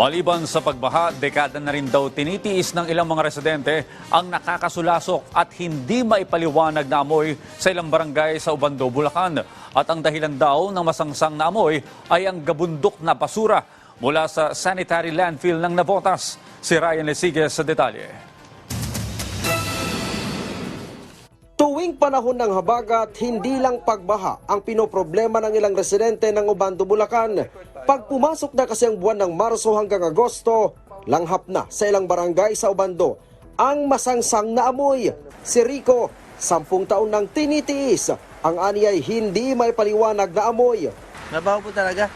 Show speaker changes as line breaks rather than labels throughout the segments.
Maliban sa pagbaha, dekada na rin daw tinitiis ng ilang mga residente ang nakakasulasok at hindi maipaliwanag na amoy sa ilang barangay sa Ubando, Bulacan. At ang dahilan daw ng masangsang na amoy ay ang gabundok na basura mula sa sanitary landfill ng Navotas. Si Ryan Lesiges sa detalye.
Tuwing panahon ng habagat, hindi lang pagbaha ang pinoproblema ng ilang residente ng Ubando, Bulacan. Pag pumasok na kasi ang buwan ng Marso hanggang Agosto, langhap na sa ilang barangay sa Ubando ang masangsang na amoy. Si Rico, sampung taon nang tinitiis, ang ani ay hindi may paliwanag na amoy.
Mabaho po talaga.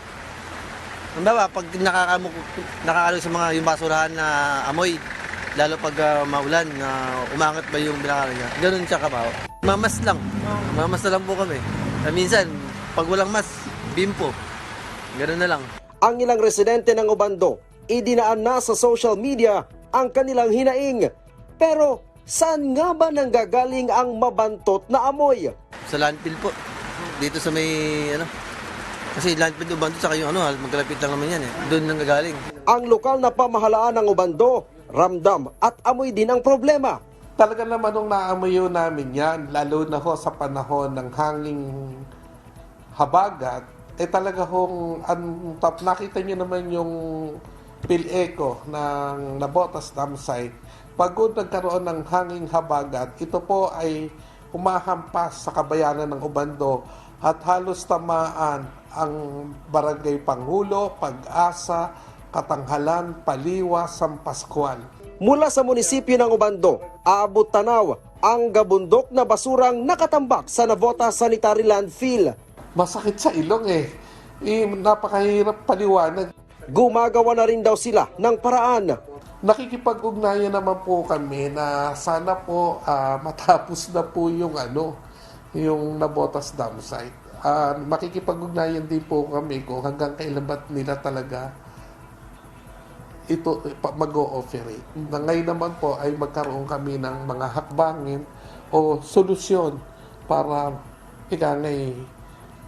Halimbawa, pag nakakamo, nakakalo sa mga yung basurahan na amoy, lalo pag ah, maulan, na umangat ba yung binakala niya, ganun siya kabaho. Mamas lang. Mamas na lang po kami. Ah, minsan, pag walang mas, bimpo. Ganun na lang.
Ang ilang residente ng Ubando, idinaan na sa social media ang kanilang hinaing. Pero saan nga ba nanggagaling ang mabantot na amoy?
Sa landfill po. Dito sa may, ano, kasi landfill doon bando, saka yung ano, magkalapit lang naman yan eh. Doon nang gagaling.
Ang lokal na pamahalaan ng Ubando, ramdam at amoy din ang problema.
Talaga naman nung naamoy yun namin yan, lalo na ho sa panahon ng hanging habagat, eh talaga hong, top, nakita niyo naman yung pill echo ng Nabotas Dam site. Pag ho nagkaroon ng hanging habagat, ito po ay humahampas sa kabayanan ng Ubando at halos tamaan ang barangay Pangulo, Pag-asa, Katanghalan, Paliwa, Sampaskual.
Mula sa munisipyo ng Ubando, aabot tanaw ang gabundok na basurang nakatambak sa Navota Sanitary Landfill.
Masakit sa ilong eh. eh napakahirap paliwanag.
Gumagawa na rin daw sila ng paraan.
Nakikipag-ugnayan naman po kami na sana po ah, matapos na po yung ano, yung Nabotas Dam site. Ah, makikipag-ugnayan din po kami kung hanggang kailan ba nila talaga ito eh, mag-ooperate. Na ngayon naman po ay magkaroon kami ng mga hakbangin o solusyon para ika ngay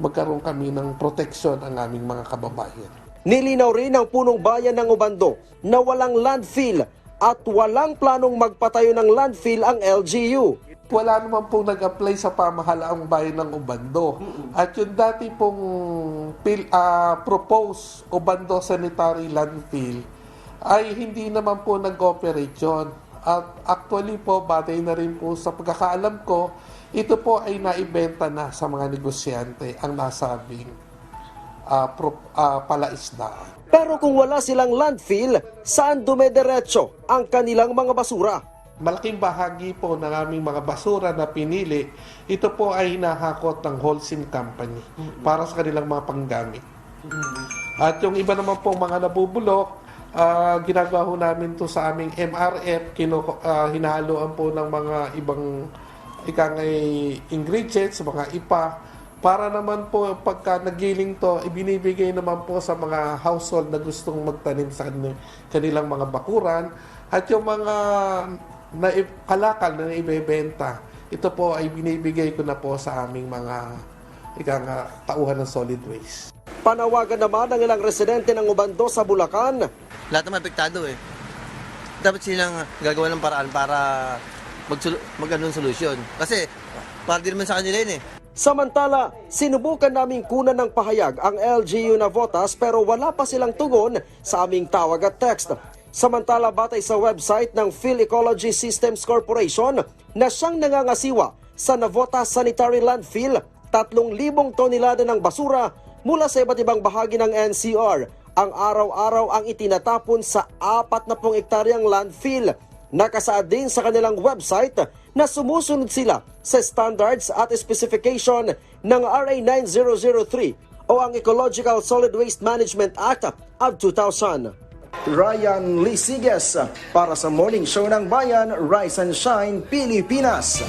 magkaroon kami ng proteksyon ang aming mga kababayan.
Nilinaw rin ng punong bayan ng Ubando na walang landfill at walang planong magpatayo ng landfill ang LGU.
wala naman pong nag-apply sa pamahalaang bayan ng Ubando. At yung dati pong pil, ah, propose Ubando Sanitary Landfill ay hindi naman po nag-operate yun. At actually po, batay na rin po sa pagkakaalam ko, ito po ay naibenta na sa mga negosyante ang nasabing ah, pro, ah, palaisdaan.
Pero kung wala silang landfill, saan dumediretso ang kanilang mga basura?
Malaking bahagi po ng aming mga basura na pinili, ito po ay hinahakot ng Holcim Company para sa kanilang mga panggamit. At yung iba naman po mga nabubulok, ah, ginagawa ho namin to sa aming MRF, kino, ah, hinahaluan po ng mga ibang ikangay ingredients, mga ipa, para naman po pagka nagiling to, ibinibigay naman po sa mga household na gustong magtanim sa kanil- kanilang mga bakuran. At yung mga na kalakal na ibebenta, ito po ay binibigay ko na po sa aming mga ika nga, tauhan ng solid waste.
Panawagan naman ng ilang residente ng Ubando sa Bulacan
Lahat naman apektado eh. Dapat silang gagawa ng paraan para mag mag solusyon. Kasi, para din naman sa kanila yun eh.
Samantala, sinubukan naming kunan ng pahayag ang LGU na votas pero wala pa silang tugon sa aming tawag at text. Samantala, batay sa website ng Phil Ecology Systems Corporation na siyang nangangasiwa sa Navota Sanitary Landfill, 3,000 tonelada ng basura mula sa iba't ibang bahagi ng NCR ang araw-araw ang itinatapon sa 40 ektaryang landfill. Nakasaad din sa kanilang website na sumusunod sila sa standards at specification ng RA 9003 o ang Ecological Solid Waste Management Act of 2000. Ryan Lisiges para sa Morning Show ng Bayan, Rise and Shine, Pilipinas.